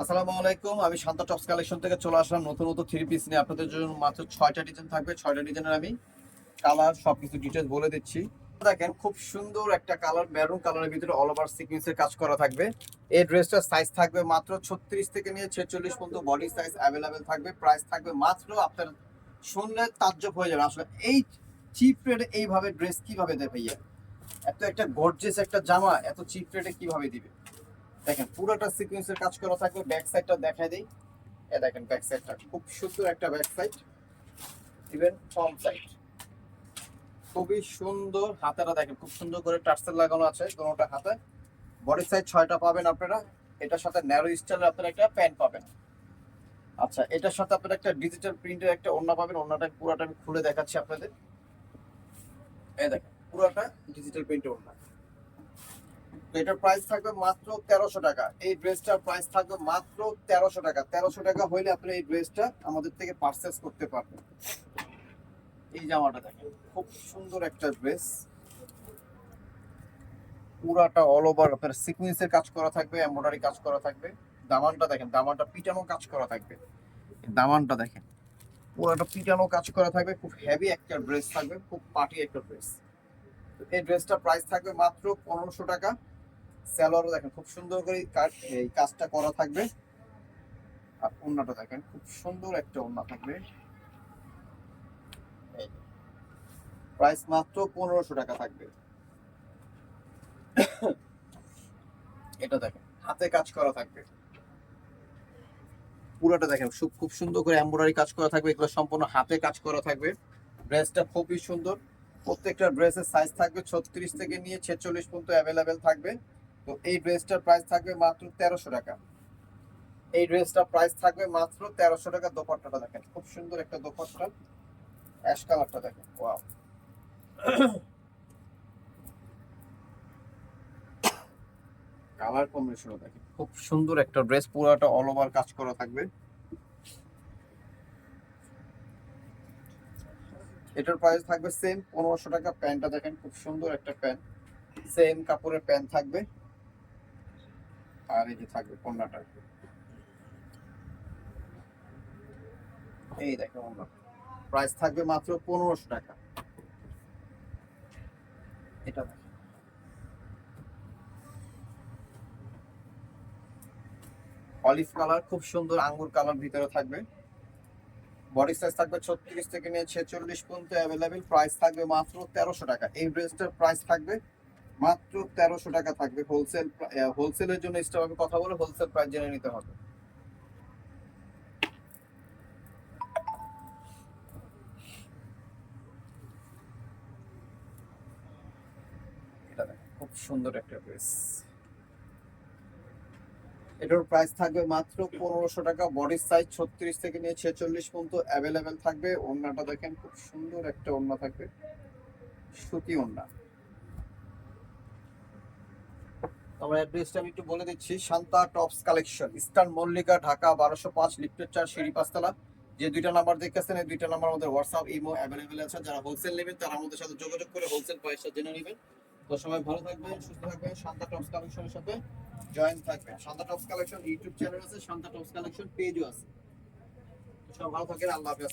আসসালামু আলাইকুম, আমি শান্ত টপস কালেকশন থেকে চলে আসলাম নতুন নতুন থ্রি পিস নিয়ে। আপনাদের জন্য মাত্র ছয়টা ডিজাইন থাকবে, ছয়টা ডিজাইনের আমি কালার সবকিছু ডিটেলস বলে দিচ্ছি। দেখেন, খুব সুন্দর একটা কালার মেরুন কালারের ভিতরে অল ওভার সিকুয়েন্সের কাজ করা থাকবে। এই ড্রেসটার সাইজ থাকবে মাত্র ছত্রিশ থেকে নিয়ে ছেচল্লিশ পর্যন্ত বডি সাইজ অ্যাভেলেবেল থাকবে। প্রাইস থাকবে মাত্র আপনার শুনলে তাজ্জব হয়ে যাবে। আসলে এই চিপ রেটে এইভাবে ড্রেস কীভাবে দেবে ভাইয়া এত একটা গর্জেস একটা জামা, এত চিপ রেটে কীভাবে দিবে? দেখেন, পুরোটা সিকোয়েন্সের কাজ করা থাকবে ব্যাক সাইডটা দেখাই দেই। এ দেখেন ব্যাক সাইডটা খুব সুন্দর একটা back side even front side খুবই সুন্দর হাতাটা দেখেন, খুব সুন্দর করে টার্সেল লাগানো আছে কোনোটা হাতে বডি সাইজ ছয়টা পাবেন আপনারা, এটার সাথে ন্যারো স্টাইলের আপনারা একটা প্যান্ট পাবেন। আচ্ছা এটার সাথে আপনারা একটা ডিজিটাল প্রিন্টের একটা ওড়না পাবেন, ওড়নাটা পুরোটা আমি খুলে দেখাচ্ছি আপনাদের। এই দেখেন, পুরোটা ডিজিটাল প্রিন্টের ওড়না। এটার প্রাইস থাকবে মাত্র তেরোশো টাকা। এই ড্রেসটার প্রাইস থাকবে মাত্র তেরোশো টাকা। তেরোশো টাকা হইলে আপনি এই ড্রেসটা আমাদের থেকে পারচেস করতে পারবেন। এই জামাটা দেখেন, খুব সুন্দর একটা ড্রেস পুরাটা অল ওভার আপনার সিকুয়েন্সের কাজ করা থাকবে এমব্রয়ডারি কাজ করা থাকবে। দামানটা দেখেন, দামানটা পিটানো কাজ করা থাকবে। দামানটা দেখেন, পুরাটা পিটানো কাজ করা থাকবে, খুব হেভি একটা ড্রেস থাকবে, খুব পার্টি একটা ড্রেস এই ড্রেসটার প্রাইস থাকবে মাত্র পনেরোশো টাকা। স্যালোয়ারও দেখেন, খুব সুন্দর করে এই কাজটা করা থাকবে। আর ওড়নাটা দেখেন, খুব সুন্দর একটা ওড়না থাকবে। প্রাইস মাত্র পনেরোশো টাকা থাকবে। এটা দেখেন, হাতে কাজ করা থাকবে। পুরোটা দেখেন খুব সুন্দর করে এমব্রয়ডারি কাজ করা থাকবে, এগুলো সম্পূর্ণ হাতে কাজ করা থাকবে। ড্রেসটা খুবই সুন্দর। প্রত্যেকটা ড্রেসের সাইজ থাকবে ছত্রিশ থেকে নিয়ে ছেচল্লিশ পর্যন্ত অ্যাভেলেবেল থাকবে। তো এই ড্রেসটার প্রাইস থাকবে মাত্র তেরোশো টাকা। এই ড্রেসটার প্রাইস থাকবে মাত্র তেরোশো টাকা, দোপাট্টাটা দেখেন। খুব সুন্দর একটা দোপাট্টা। অ্যাশ কালারটা দেখেন ওয়াও কালার কম্বিনেশনও দেখেন, খুব সুন্দর একটা ড্রেস পুরোটা অল ওভার কাজ করা থাকবে। এটার প্রাইস থাকবে সেম পনেরোশো টাকা, প্যান্টটা দেখেন, খুব সুন্দর একটা প্যান্ট। সেম কাপড়ের প্যান্ট থাকবে। আর এই যে থাকবে কন্যাটা। এই অন্য প্রাইস থাকবে মাত্র পনেরোশো টাকা। এটা অলিভ কালার খুব সুন্দর আঙ্গুর কালার ভিতরে থাকবে। বডি সাইজ থাকবে ছত্রিশ থেকে নিয়ে ছেচল্লিশ পর্যন্ত অ্যাভেলেবেল প্রাইস থাকবে মাত্র তেরোশো টাকা। এই ড্রেসটার প্রাইস থাকবে মাত্র তেরোশো টাকা থাকবে হোলসেল হোলসেলের জন্য স্টক কথা বলে হোলসেল প্রাইস জেনে নিতে হবে। খুব সুন্দর একটা ড্রেস এটার প্রাইস থাকবে মাত্র পনেরোশো টাকা বডি সাইজ ছত্রিশ থেকে নিয়ে ছেচল্লিশ পর্যন্ত অ্যাভেলেবেল থাকবে। ওড়নাটা দেখেন, খুব সুন্দর একটা ওড়না থাকবে। সুতি ওড়না। আমার অ্যাড্রেসটা আমি একটু বলে দিচ্ছি, Shanta Tops Collection, Eastern Mallika, Dhaka বারোশো পাঁচ, লিফটের চার, সিঁড়ি পাঁচতলা। যে দুইটা নাম্বার দেখতেছেন, এই দুইটা নাম্বার আমাদের হোয়াটসঅ্যাপ ইমো অ্যাভেলেবেল আছে। যারা হোলসেল নেবেন, তারা আমাদের সাথে যোগাযোগ করে হোলসেল প্রাইসটা জেনে নেবেন। তো সবাই ভালো থাকবেন, সুস্থ থাকবেন। শান্তা টপস কালেকশনের সাথে জয়েন থাকবেন। Shanta Tops Collection YouTube channel আছে, শান্তা টপস কালেকশন পেজও আছে। তো সবাই ভালো থাকেন, আল্লাহ হাফেজ।